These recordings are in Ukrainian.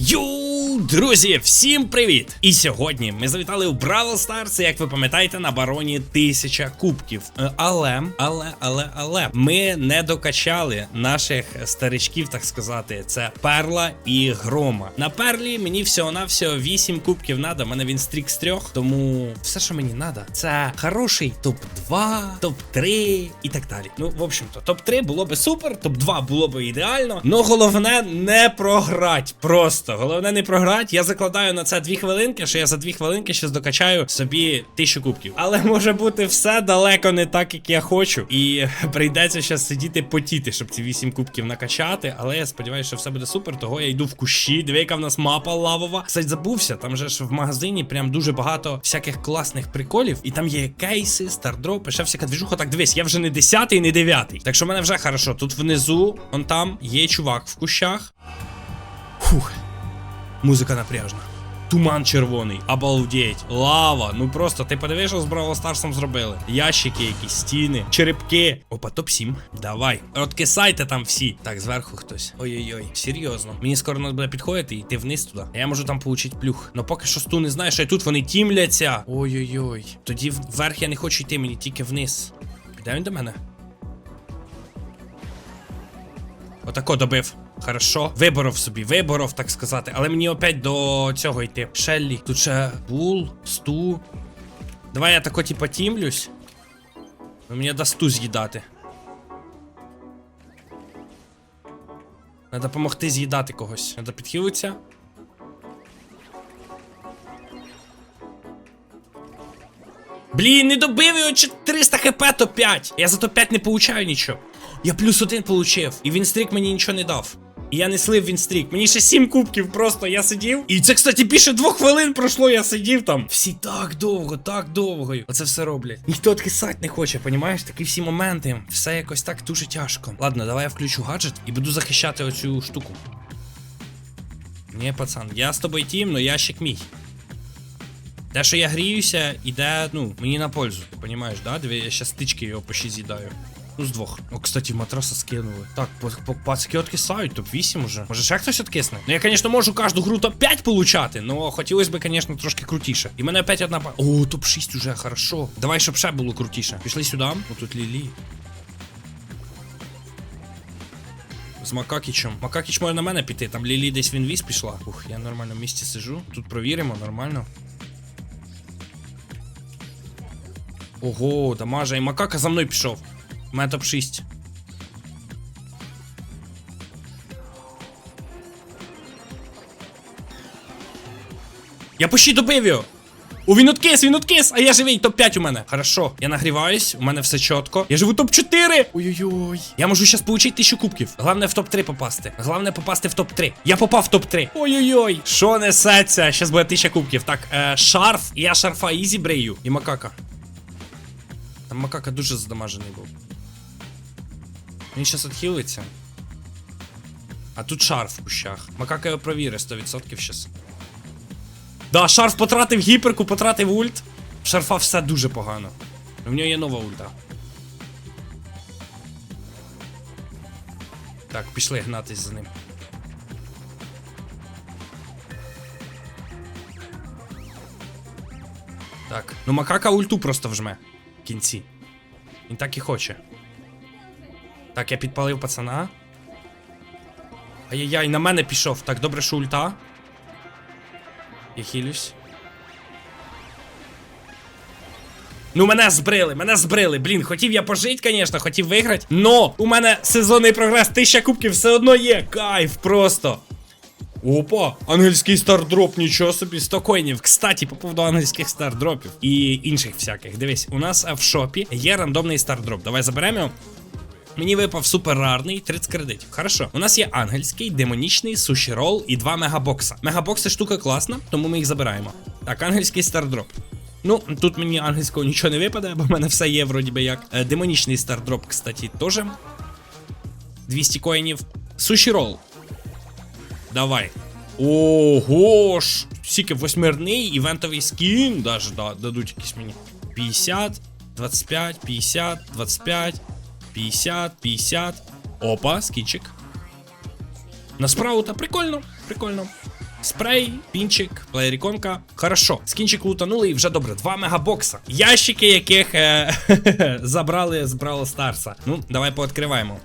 You друзі, всім привіт! І сьогодні ми завітали у Бравл Старс, як ви пам'ятаєте, на бароні тисяча кубків. Е, Але, але, але, але ми не докачали наших старичків, так сказати. Це перла і грома. На перлі мені всього-навсього 8 кубків надо. У мене він стрік з трьох, тому все, що мені надо, це хороший топ-2, топ-3 і так далі. Ну, в общем-то, топ-3 було би супер, топ-2 було би ідеально. Ну головне не програть. Просто головне не програть. Я закладаю на це 2 хвилинки, що я за 2 хвилинки ще докачаю собі тисячу кубків. Але може бути все далеко не так, як я хочу. І прийдеться ще сидіти потіти, щоб ці 8 кубків накачати. Але я сподіваюся, що все буде супер. Того я йду в кущі. Диви, яка в нас мапа лавова. Кстати, забувся. Там же ж в магазині прям дуже багато всяких класних приколів. І там є кейси, стардропи, ще всяка двіжуха. Так дивись, я вже не 10 не 9. Так що мене вже хорошо. Тут внизу, он там є чувак в кущах. Фух. Музика напряжна. Туман червоний, обалдеть, лава. Ну просто ти подивиш, що з Бравл Старсом зробили. Ящики, якісь стіни, черепки. Опа, топ-7. Давай. Откисайте там всі. Так, зверху хтось. Ой-ой-ой, серйозно. Мені скоро треба буде підходити і йти вниз туди. Я можу там получити плюх. Ну поки що сту не знаю, що тут вони тімляться. Ой-ой-ой. Тоді вверх я не хочу йти, мені тільки вниз. Піде він до мене? Отако добив. Хорошо. Виборов собі, виборов, так сказати. Але мені опять до цього йти. Шеллі. Тут ще бул, сту. Давай я тако типа тімлюсь. Мені дасть сту з'їдати. Надо допомогти з'їдати когось. Надо підхилитися. Блін, не добив його 400 хп то 5. Я за то 5 не получаю нічого. Я плюс один получив. І він стрік мені нічого не дав. І я не слив він стрік. Мені ще 7 кубків просто я сидів. І це, кстати, більше двох хвилин пройшло, я сидів там. Всі так довго, так довго. Оце все роблять. Ніхто відкисати не хоче, понімаєш? Такі всі моменти. Все якось так дуже тяжко. Ладно, давай я включу гаджет і буду захищати оцю штуку. Ні, пацан, я з тобою тім, но ящик мій. Те, що я гріюся, іде, ну, мені на пользу, ти розумієш, да? Диви, я ще стички його по 6 з'їдаю. Ну, з двох. О, кстати, матроса скинули. Так, по, по, откисають, топ-8 уже. Може, ще хтось откисне? Ну, я, звісно, можу кожну гру топ-5 получати, но хотілося б, звісно, трошки крутіше. І мене опять одна. О, топ-6 уже, хорошо. Давай, щоб ще було крутіше. Пішли сюди. О, тут Лілі. З Макакічем. Макакіч може на мене піти, там Лілі десь в інвіз пішла. Ух, я нормально в місті сижу. Тут провіримо, нормально. Ого, дамажа, і Макака за мною пішов. У мене топ 6. Я почти добив його. О, він откис, він откис, а я живий, топ-5 у мене. Хорошо, я нагріваюсь, у мене все чітко. Я живу топ-4. Ой-ой-ой. Я можу зараз получити тисячу кубків. Головне в топ-3 попасти. Головне попасти в топ-3. Я попав в топ-3. Ой-ой-ой. Що несеться? Зараз буде тисяча кубків. Так, е, шарф. Я шарфа ізі брею. І макака. Там макака дуже задамажений був. Він зараз відхилиться. А тут шарф в кущах. Макака його провіри 100% щас. Да, шарф потратив гіперку, потратив ульт. Шарфа все дуже погано. У нього є нова ульта. Так, пішли гнатись за ним. Так, ну макака ульту просто вжме в кінці. Він так і хоче. Так, я підпалив пацана. Ай-яй-яй, на мене пішов. Так, добре, що ульта. Я хилюсь. Ну, мене збрили, мене збрили. Блін, хотів я пожити, звісно, хотів виграти. Но у мене сезонний прогрес, тисяча кубків все одно є. Кайф просто. Опа, ангельський стардроп, нічого собі, 100 коїнів. Кстати, по поводу ангельських стардропів і інших всяких. Дивись, у нас в шопі є рандомний стардроп. Давай заберемо. його. Мені випав супер рарний 30 кредитів. Хорошо. У нас є ангельський, демонічний, суші рол і два мегабокса. Мегабокси штука класна, тому ми їх забираємо. Так, ангельський стардроп. Ну, тут мені ангельського нічого не випаде, бо в мене все є, вроді би як. Е, демонічний стардроп, кстати, теж. 200 коїнів. Суші рол. Давай. Ого ж! Скільки восьмерний івентовий скін, даже да, дадуть якісь мені. 50, 25, 50, 25, 50, 50. Опа, скінчик. На справу та прикольно, прикольно. Спрей, пінчик, плеєріконка. Хорошо. Скінчик лутанули і вже добре. Два мегабокса. Ящики, яких е, забрали з Бравл Старса. Ну, давай пооткриваємо.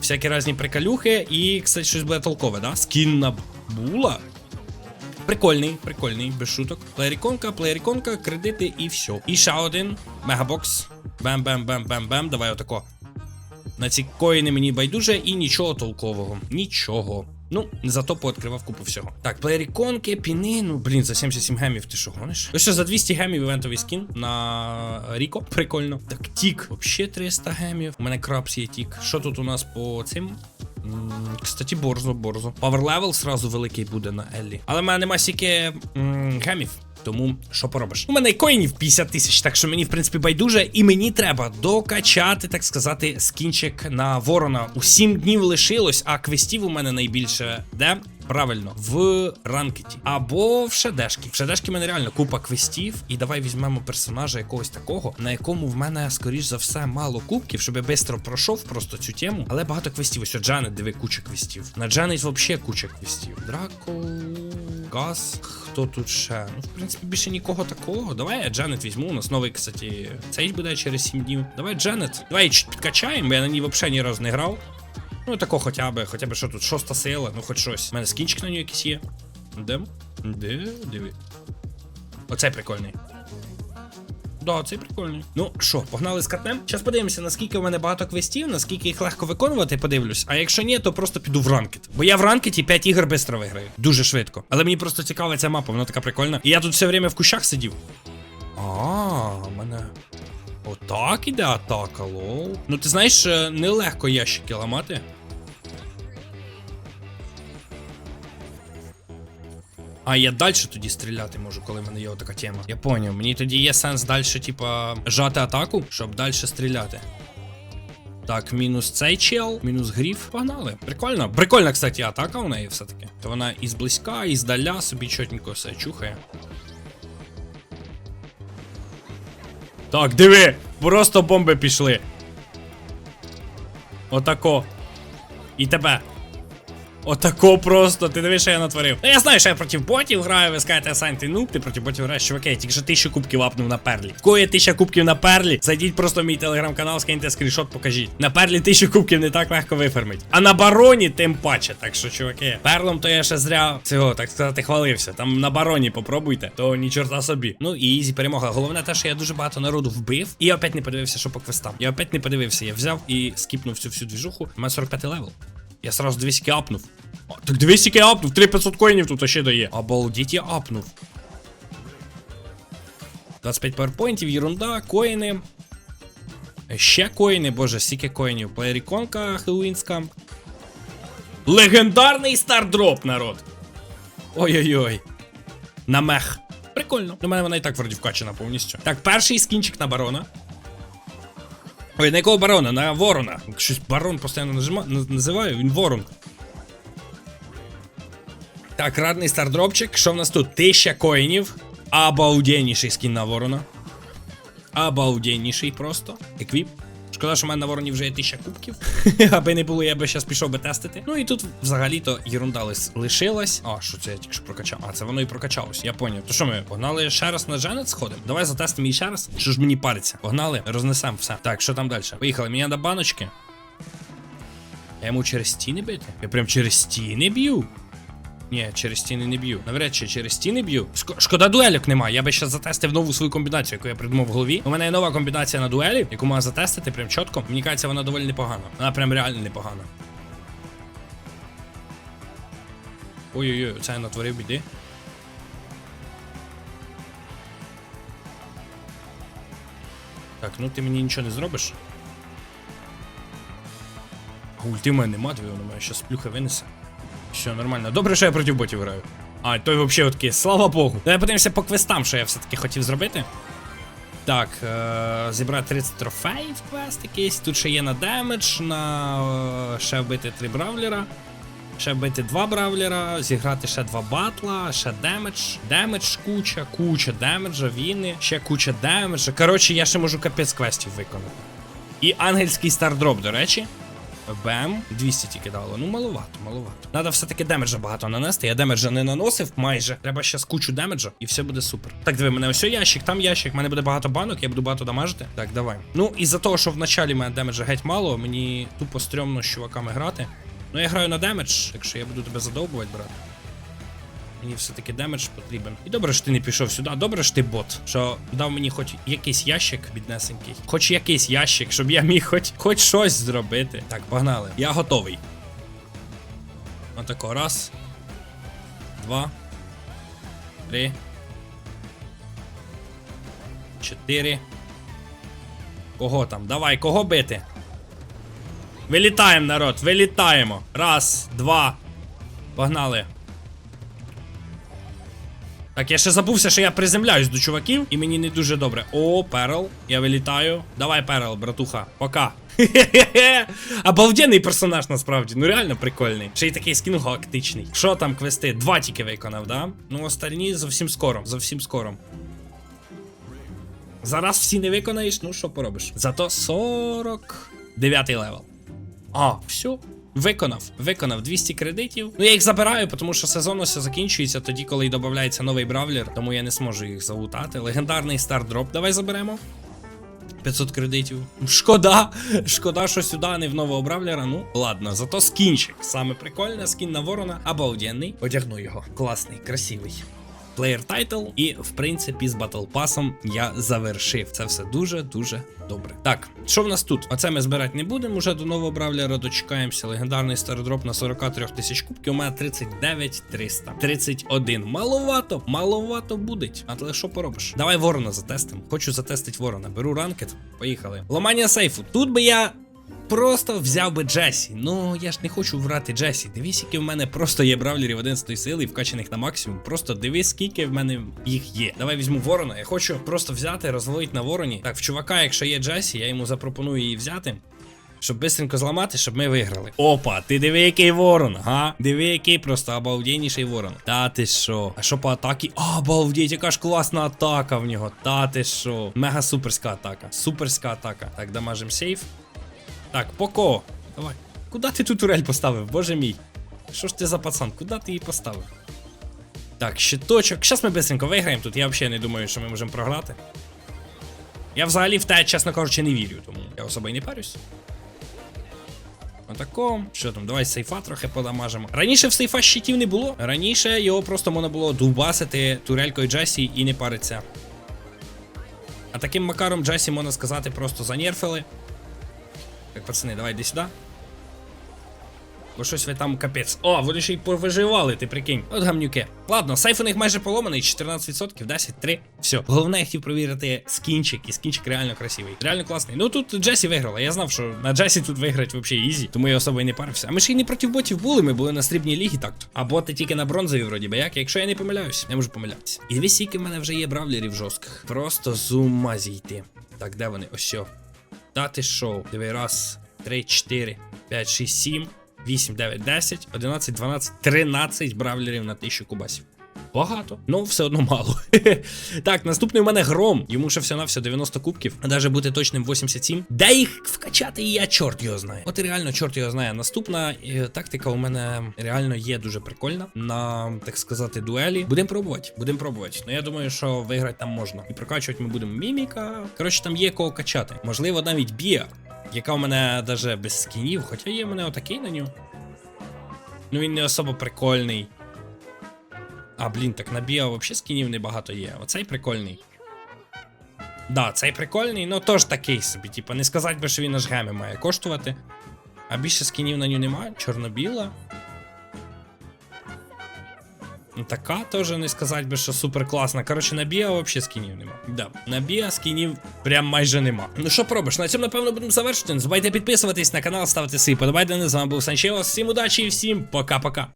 Всякі різні приколюхи і, кстати, щось буде толкове, да? Скін на була. Прикольний, прикольний, без шуток. Плеєріконка, плеєріконка, кредити і все. І ще один. Мегабокс. Бем-бем-бем-бем-бем. Давай отако. На ці коїни мені байдуже і нічого толкового. Нічого. Ну, зато пооткривав купу всього. Так, плеєріконки, піни, ну блін, за 77 гемів ти що гониш? Ось що за 200 гемів івентовий скін на Ріко. Прикольно. Так, тік. Вообще 300 гемів. У мене крапс є тік. Що тут у нас по цим? Кстати, борзо, борзо. Паверлевел сразу великий буде на Еллі. Але в мене нема стільки гемів. Тому що поробиш? У мене коїнів 50 тисяч, так що мені в принципі байдуже, і мені треба докачати, так сказати, скінчик на ворона. У 7 днів лишилось, а квестів у мене найбільше де? Правильно, в ранкеті. Або в шедешки. В шедешки мене реально купа квестів. І давай візьмемо персонажа якогось такого, на якому в мене, скоріш за все, мало кубків, щоб я швидко пройшов просто цю тему. Але багато квестів. Ось Джанет, диви, куча квестів. На Джанет взагалі куча квестів. Драко. Газ. Хто тут ще? Ну, в принципі, більше нікого такого. Давай я Джанет візьму. У нас новий, кстати, цей буде через 7 днів. Давай Джанет. Давай чуть підкачаємо, я на ній взагалі ні разу не грав. Ну, тако хоча б, хоча б що тут, шоста сила, ну хоч щось. У мене скінчик на нього якийсь є. Де? Де? Диви. Оцей прикольний. Да, цей прикольний. Ну що, погнали з катнем? Зараз подивимося, наскільки в мене багато квестів, наскільки їх легко виконувати, подивлюсь. А якщо ні, то просто піду в ранкет. Бо я в ранкеті 5 ігор швидко виграю. Дуже швидко. Але мені просто цікава ця мапа, вона така прикольна. І я тут все время в кущах сидів. А, мене. Отак іде атака, лол. Ну ти знаєш, е, нелегко ящики ламати. А я далі тоді стріляти можу, коли в мене є така тема. Я поняв. Мені тоді є сенс далі, типа, жати атаку, щоб далі стріляти. Так, мінус цей чел, мінус гріф. Погнали. Прикольно. Прикольна, кстати, атака у неї все-таки. То вона і зблизька, і здаля собі чотненько все чухає. Так, диви! Просто бомби пішли. Отако. І тебе. Отако просто, ти дивиш, що я натворив. Ну я знаю, що я проти ботів граю, ви скажете, Сань, ти ну, ти проти ботів граєш, чуваки, я тільки що тисячу кубків апнув на перлі. Кого тисяча кубків на перлі? Зайдіть просто в мій телеграм-канал, скиньте скріншот, покажіть. На перлі тисячу кубків не так легко вифармить. А на бароні тим паче. Так що, чуваки, перлом то я ще зря цього, так сказати, хвалився. Там на бароні попробуйте, то ні чорта собі. Ну і ізі перемога. Головне те, що я дуже багато народу вбив. І опять не подивився, що по квестам. Я опять не подивився. Я взяв і скіпнув цю всю двіжуху. У мене 45 левел. Я сразу 200 апнув. О, так 200 апнув, 3500 коїнів тут ще дає. Обалдіть, я апнув. 25 пауерпоінтів, ерунда, коїни. Ще коїни, боже, стільки коїнів. Плеєріконка хеллоуінська. Легендарний стардроп, народ. Ой-ой-ой. На мех. Прикольно. У мене вона і так вроді вкачана повністю. Так, перший скінчик на барона. Ой, на якого барона? На ворона. Щось барон постійно нажима... наз- називаю, він ворон. Так, радний стардропчик. Що в нас тут? 1000 коїнів. Обалденніший скін на ворона. Обалденніший просто. Еквіп. Шкода, що в мене на вороні вже є 1000 кубків. Аби не було, я би зараз пішов би тестити. Ну і тут взагалі-то єрунда лишилась. А, що це я тільки що прокачав? А, це воно і прокачалось, я поняв. То що ми погнали ще раз на Дженет сходимо? Давай затестимо її ще раз. Що ж мені париться? Погнали, рознесемо все. Так, що там далі? Поїхали, мені до баночки. Я йому через стіни бити? Я прям через стіни б'ю. Ні, через стіни не б'ю. Навряд чи через стіни б'ю. Шкода дуелік немає. Я би ще затестив нову свою комбінацію, яку я придумав в голові. У мене є нова комбінація на дуелі, яку можна затестити прям чітко. Мені кажеться, вона доволі непогана. Вона прям реально непогана. Ой-ой-ой, це я натворив біди. Так, ну ти мені нічого не зробиш. А ульти в мене нема, дві, воно мене щас плюха винесе. Все, нормально. Добре, що я проти ботів граю. А, той взагалі такий, слава Богу. Давай подивимося по квестам, що я все-таки хотів зробити. Так, е- зібрати 30 трофеїв квест якийсь. Тут ще є на демедж, на е- ще вбити 3 бравлера. Ще вбити два бравлера, зіграти ще два батла, ще демедж, демедж куча, куча демеджа, війни, ще куча демеджа. Коротше, я ще можу капець квестів виконати. І ангельський стардроп, до речі. Бем. 200 тільки дало. Ну, маловато, маловато. Надо все-таки демеджа багато нанести. Я демеджа не наносив майже. Треба ще кучу демеджа, і все буде супер. Так, диви, мене ось ящик, там ящик, в мене буде багато банок, я буду багато дамажити. Так, давай. Ну, із-за того, що в началі мене демеджа геть мало, мені тупо стрьомно з чуваками грати. Ну, я граю на демедж, якщо я буду тебе задовбувати, брат. Мені все-таки демедж потрібен. І добре, що ти не пішов сюди. Добре, що ти бот. Що дав мені хоч якийсь ящик біднесенький. Хоч якийсь ящик, щоб я міг хоч, хоч щось зробити. Так, погнали. Я готовий. Отако. Раз. Два. Три. Чотири. Кого там? Давай, кого бити? Вилітаємо, народ, вилітаємо. Раз, два. Погнали. Так, я ще забувся, що я приземляюсь до чуваків, і мені не дуже добре. О, перл. Я вилітаю. Давай, перл, братуха. Пока. Хе-хе-хе. Обалденний персонаж насправді. Ну реально прикольний. Ще й такий скін галактичний. Що там квести? Два тільки виконав, да? Ну, остальні зовсім скоро. Зовсім скоро. Зараз всі не виконаєш, ну що поробиш? Зато 49 левел. А, все. Виконав, виконав 200 кредитів. Ну я їх забираю, тому що сезон ось закінчується тоді, коли й додається новий бравлер, тому я не зможу їх залутати. Легендарний стардроп. Давай заберемо. 500 кредитів. Шкода, шкода, що сюди не в нового бравлера. Ну, ладно, зато скінчик. Саме прикольне, скін на ворона, обалденний. Одягну його. Класний, красивий. Player Title, і в принципі з Battle Pass я завершив. Це все дуже-дуже добре. Так, що в нас тут? Оце ми збирати не будемо. Уже до нового бравлера дочекаємося. Легендарний стардроп на 43 тисяч кубків. У мене 39 300. 31. Маловато, маловато буде. Але що поробиш? Давай ворона затестимо. Хочу затестити ворона. Беру ранкет. Поїхали. Ламання сейфу. Тут би я Просто взяв би Джесі. Ну я ж не хочу врати Джесі. Дивись, які в мене просто є бравлерів 11 сили, вкачаних на максимум. Просто дивись, скільки в мене їх є. Давай візьму ворона. Я хочу просто взяти, розвалити на вороні. Так, в чувака, якщо є Джесі, я йому запропоную її взяти. Щоб бистренько зламати, щоб ми виграли. Опа, ти диви, який ворон, га? Диви, який просто обалденніший ворон. Та ти що? А що по атакі? А, обалдеть, яка ж класна атака в нього. Та ти що? Мега суперська атака. Суперська атака. Так, дамажим сейф. Так, Поко, давай. Куди ти ту турель поставив, боже мій? Що ж ти за пацан? Куди ти її поставив? Так, щиточок. Щас ми бистренько виграємо тут. Я взагалі не думаю, що ми можемо програти. Я взагалі в те, чесно кажучи, не вірю, тому я особо і не парюсь. Отако. Що там, давай сейфа трохи подамажимо. Раніше в сейфа щитів не було. Раніше його просто можна було дубасити турелькою Джесі і не париться. А таким макаром Джесі, можна сказати, просто занерфили. Так, пацани, давай йди сюди. Бо щось ви там капець. О, вони ще й повиживали, ти прикинь. От гамнюки. Ладно, сейф у них майже поломаний, 14%, 10, 3. Все. Головне, я хотів провірити скінчик, і скінчик реально красивий. Реально класний. Ну тут Джесі виграла. Я знав, що на Джесі тут виграти взагалі ізі, тому я особо і не парився. А ми ж і не проти ботів були, ми були на стрібній лігі так. А боти тільки на бронзовій, вроді би, як, якщо я не помиляюсь, я можу помилятися. І дивись, скільки в мене вже є бравлерів жорстких. Просто з ума зійти. Так, де вони? Ось. сьо. Та ти шоу. Диви, раз, три, чотири, п'ять, шість, сім, вісім, дев'ять, десять, одинадцять, дванадцять, тринадцять бравлерів на тисячу кубасів. Багато, ну все одно мало. так, наступний у мене гром. Йому ще все на все 90 кубків, а навіть бути точним 87. Де їх вкачати, я чорт його знає. От реально, чорт його знає. Наступна е, тактика у мене реально є дуже прикольна. На так сказати, дуелі. Будемо пробувати. Будемо пробувати. Ну я думаю, що виграти там можна. І прокачувати ми будемо міміка. Коротше, там є кого качати. Можливо, навіть Біа, яка у мене даже без скінів, хоча є мене отакий на нього. Ну він не особо прикольний. А, блін, так на біо взагалі скінів небагато є. Оцей прикольний. Да, цей прикольний, ну тож такий собі. Типа, не сказати би, що він аж геми має коштувати. А більше скінів на нього немає. Чорно-біла. Ну, Така теж не сказати би, що супер класна. Коротше, на біа взагалі скінів нема. Да, на біа скінів прям майже нема. Ну що пробиш? На цьому, напевно, будемо завершити. Не забувайте підписуватись на канал, ставити свої подобайдени. З вами був Санчеос. Всім удачі і всім пока-пока.